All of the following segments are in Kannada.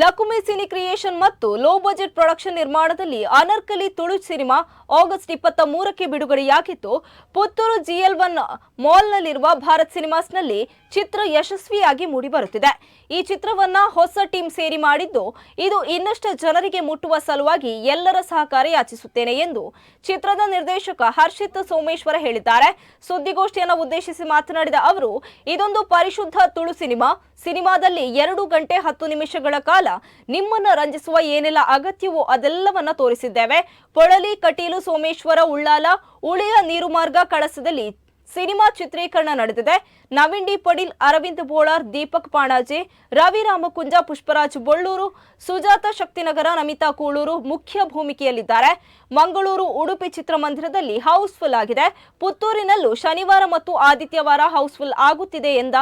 ಲಕುಮಿ ಸಿನಿ ಕ್ರಿಯೇಷನ್ ಮತ್ತು ಲೋ ಬಜೆಟ್ ಪ್ರೊಡಕ್ಷನ್ ನಿರ್ಮಾಣದಲ್ಲಿ ಅನರ್ಕಲಿ ತುಳು ಸಿನಿಮಾ ಆಗಸ್ಟ್ ಇಪ್ಪತ್ತ ಮೂರಕ್ಕೆ ಬಿಡುಗಡೆಯಾಗಿತ್ತು. ಪುತ್ತೂರು ಜಿಎಲ್ ಒನ್ ಮಾಲ್ನಲ್ಲಿರುವ ಭಾರತ್ ಸಿನಿಮಾಸ್ನಲ್ಲಿ ಚಿತ್ರ ಯಶಸ್ವಿಯಾಗಿ ಮೂಡಿಬರುತ್ತಿದೆ. ಈ ಚಿತ್ರವನ್ನ ಹೊಸ ಟೀಮ್ ಸೇರಿ ಮಾಡಿದ್ದು, ಇದು ಇನ್ನಷ್ಟು ಜನರಿಗೆ ಮುಟ್ಟುವ ಸಲುವಾಗಿ ಎಲ್ಲರ ಸಹಕಾರ ಯಾಚಿಸುತ್ತೇನೆ ಎಂದು ಚಿತ್ರದ ನಿರ್ದೇಶಕ ಹರ್ಷಿತ್ ಸೋಮೇಶ್ವರ ಹೇಳಿದ್ದಾರೆ. ಸುದ್ದಿಗೋಷ್ಠಿಯನ್ನು ಉದ್ದೇಶಿಸಿ ಮಾತನಾಡಿದ ಅವರು, ಇದೊಂದು ಪರಿಶುದ್ಧ ತುಳು ಸಿನಿಮಾ. ಸಿನಿಮಾದಲ್ಲಿ ಎರಡು ಗಂಟೆ ಹತ್ತು ನಿಮಿಷಗಳ ಕಾಲ ನಿಮ್ಮನ್ನ ರಂಜಿಸುವ ಏನೆಲ್ಲ ಅಗತ್ಯವೋ ಅದೆಲ್ಲವನ್ನ ತೋರಿಸಿದ್ದೇವೆ. ಪೊಳಲಿ ಕಟೀಲು ಸೋಮೇಶ್ವರ ಉಳ್ಳಾಲ ಉಳಿಯ ನೀರು ಮಾರ್ಗ ಕಳಸದಲ್ಲಿ ಸಿನಿಮಾ ಚಿತ್ರೀಕರಣ ನಡೆದಿದೆ. ನವೀನ್ ಡಿ ಪಡೀಲ್ ಅರವಿಂದ್ ಬೋಳಾರ್, ದೀಪಕ್ ಪಾಣಾಜಿ, ರವಿ ರಾಮಕುಂಜ, ಪುಷ್ಪರಾಜ್ ಬೊಳ್ಳೂರು, ಸುಜಾತ ಶಕ್ತಿನಗರ, ನಮಿತಾ ಕೂಳೂರು ಮುಖ್ಯ ಭೂಮಿಕೆಯಲ್ಲಿದ್ದಾರೆ. ಮಂಗಳೂರು, ಉಡುಪಿ ಚಿತ್ರಮಂದಿರದಲ್ಲಿ ಹೌಸ್ಫುಲ್ ಆಗಿದೆ. ಪುತ್ತೂರಿನಲ್ಲೂ ಶನಿವಾರ ಮತ್ತು ಆದಿತ್ಯವಾರ ಹೌಸ್ಫುಲ್ ಆಗುತ್ತಿದೆ ಎಂದ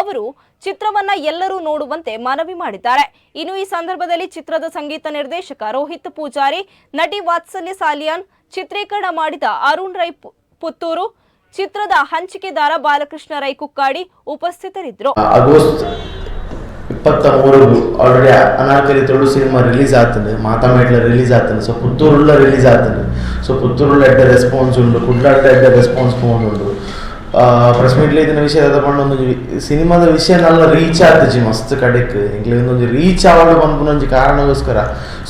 ಅವರು, ಚಿತ್ರವನ್ನ ಎಲ್ಲರೂ ನೋಡುವಂತೆ ಮನವಿ ಮಾಡಿದ್ದಾರೆ. ಇನ್ನು ಈ ಸಂದರ್ಭದಲ್ಲಿ ಚಿತ್ರದ ಸಂಗೀತ ನಿರ್ದೇಶಕ ರೋಹಿತ್ ಪೂಜಾರಿ, ನಟಿ ವಾತ್ಸಲ್ಯ ಸಾಲಿಯಾನ್ ಚಿತ್ರೀಕರಣ ಮಾಡಿದ ಅರುಣ್ ರೈ ಪುತ್ತೂರು ಚಿತ್ರದ ಹಂಚಿಕೆದಾರ ಬಾಲಕೃಷ್ಣ ರೈ ಕುಕ್ಕಾಡಿ ಉಪಸ್ಥಿತರಿದ್ದರು. ಆಗಸ್ಟ್ ಇಪ್ಪತ್ತ ಮೂರು already Anarkali Tulu cinema release ಆತಂದು ಮಾತಾಮೇಟ್ಲ ರಿಲೀಸ್ ಆತಂದು ಸೊ ಪುತ್ತೂರುಳ್ಳ ರಿಲೀಸ್ ಆತಂದು ಸೊ ಪುತ್ತೂರುಳ್ಳ ಎಡ್ಡ ರೆಸ್ಪಾನ್ಸ್ ಉಂಡು ಕುಡ್ಲಾಡ್ಲ ಎಡ್ಡ ರೆಸ್ಪಾನ್ಸ್ ಫೋನ್ ಉಂಡು ಪ್ರೆಸ್ ಮೀಟ್ಲ ಇದನ್ನ ವಿಷಯ ತಗೊಂಡು ಸಿನಿಮಾದ ವಿಷಯ ನಲ್ಲ ರೀಚ್ ಆತಜಿ ಮಸ್ತ್ ಕಡೆಕ್. ಇಂಗ್ಲ ಒಂದು ರೀಚ್ ಆವಡು ಬಂದ್ಪುನೊಂಜಿ ಕಾರಣಗೋಸ್ಕರ.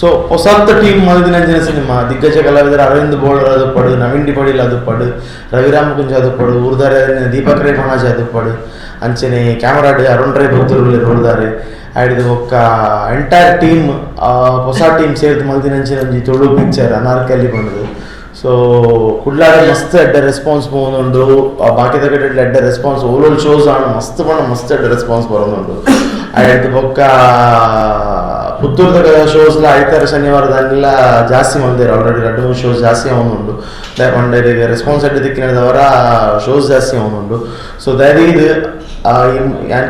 ಸೊ ಹೊಸತ್ತ ಟೀಮ್ ಮಲ್ದಿನಂಜಿನ ಸಿನಿಮಾ. ದಿಗ್ಗಜ ಕಲಾವಿದರು ಅರವಿಂದ್ ಬೋಳರ್ ಅದು ಪಡು, ನವೀನ್ ಡಿ ಪಡೀಲ್ ಅದು ಪಡು, ರವಿರಾಮ ಕುಂಜ ಅದು ಪಡು, ಊರ್ದಾರೆ ದೀಪಕ್ ರೈ ಮಹಾಜ್ ಅದು ಪಡು, ಅಂಚನೆ ಕ್ಯಾಮರಾಡ್ ಅರುಣ್ ರೈ ಭಕ್ತರು ನೋಡಿದಾರೆ ಆಡಿದ ಒಕ್ಕ ಎಂಟೈರ್ ಟೀಮ್ ಹೊಸ ಟೀಮ್ ಸೇರಿದ ಮಲ್ದಿನಂಚಿನ ಒಂಜಿ ತುಳು ಪಿಕ್ಚರ್ ಅನಾರ್ಕಲಿ ಬಂದದು ಸೊ ಕುಡ್ಲಾಡ ಮಸ್ತ್ ಎಡ್ಡ ರೆಸ್ಪಾನ್ಸ್ പോകുന്നുണ്ട് ಬಾಕಿ ತಗಡೆ ಎಡ್ಡ ರೆಸ್ಪಾನ್ಸ್ ಓಲೋಲ್ ಶೋಸ್ ആണ് ಮಸ್ತ್ ಪಣ ಮಸ್ತ್ ಎಡ್ಡ ರೆಸ್ಪಾನ್ಸ್ ಬರೋನುಂಡು ಆಯ್ತು ಬೊಕ್ಕ ಪುತ್ತೂರ್ದ ಶೋಸ್ಲ ಆಯ್ತಾರ ಶನಿವಾರ ದಾನಿಲ್ಲ ಜಾಸ್ತಿ ಮಂದಿರ ಆಲ್ರೆಡಿ ಎರಡು ಮೂರು ಶೋಸ್ ಜಾಸ್ತಿ ಅವನುಂಡು ಮಂಡರಿಗೆ ರೆಸ್ಪಾನ್ಸ್ ಎಡ್ಡ ದಿಕ್ಕಿನದವರ ಶೋಸ್ ಜಾಸ್ತಿ ಅವನುಂಡು ಸೊ ದಯವಿದು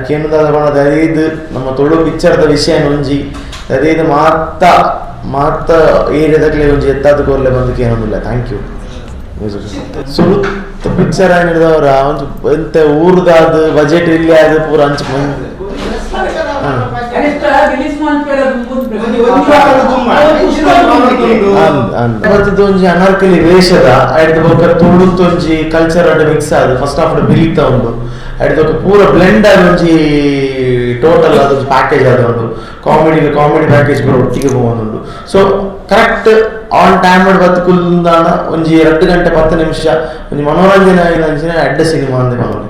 ಏನದಾದ ಬಣ್ಣ ದಯವಿದು ನಮ್ಮ ತುಳು ಪಿಕ್ಚರ್ದ ವಿಷಯ ಒಂಜಿ ದಯವಿದು ಮಾತ ಮಾತ ಏರಿಯಾದಾಗಲೇ ಒಂದು ಎತ್ತಾದ ಕೋರ್ಲೆ ಬಂದಕ್ಕೆ ಏನೊಂದಿಲ್ಲ ಥ್ಯಾಂಕ್ ಯು ಸುರುತ್ ಪಿಕ್ಚರ್ ಏನಿದವರ ಒಂದು ಎಂತ ಊರ್ದಾದ ಬಜೆಟ್ ಇಲ್ಲಿ ಆದ ಪೂರ ಹಂಚ್ ಮಂದಿ. ಒಂಜಿ ಅನಾರ್ಕಲಿ ವೇಷದ ಆಯ್ತು ಬೊಕ ತೋಡುತ್ತೊಂಜಿ ಕಲ್ಚರ್ ಅಡ್ ಮಿಕ್ಸ್ ಆದ್ ಫಸ್ಟ್ ಆಫ್ ಆಲ್ ಬಿಲೀತ ಉಂಡು ಆಯ್ತು ಬೊಕ ಪೂರ ಬ್ಲೆಂಡ್ ಆದ ಒಂಜಿ ಟೋಟಲ್ ಆದ ಒಂಜಿ ಪ್ಯಾಕೇಜ್ ಆದ ಉಂಡು ಕಾಮಿಡಿ ಕಾಮಿಡಿ ಪ್ಯಾಕೇಜ್ ಪೂರ ಒಟ್ಟಿಗೆ ಪೋವೊಂದುಂಡು ಸೊ ಕರೆಕ್ಟ್ ಆನ್ ಟೈಮ್ ಬದುಕುಂದಾಂಡ ಒಂಜಿ ಎರಡು ಗಂಟೆ ಪತ್ತು ನಿಮಿಷ, ಒಂಜಿ ಮನೋರಂಜನೆ ಆಯಿನಂಚಿನ ಎಡ್ಡೆ ಸಿನಿಮಾ ಅಂದೆ ಮನೋಲಿ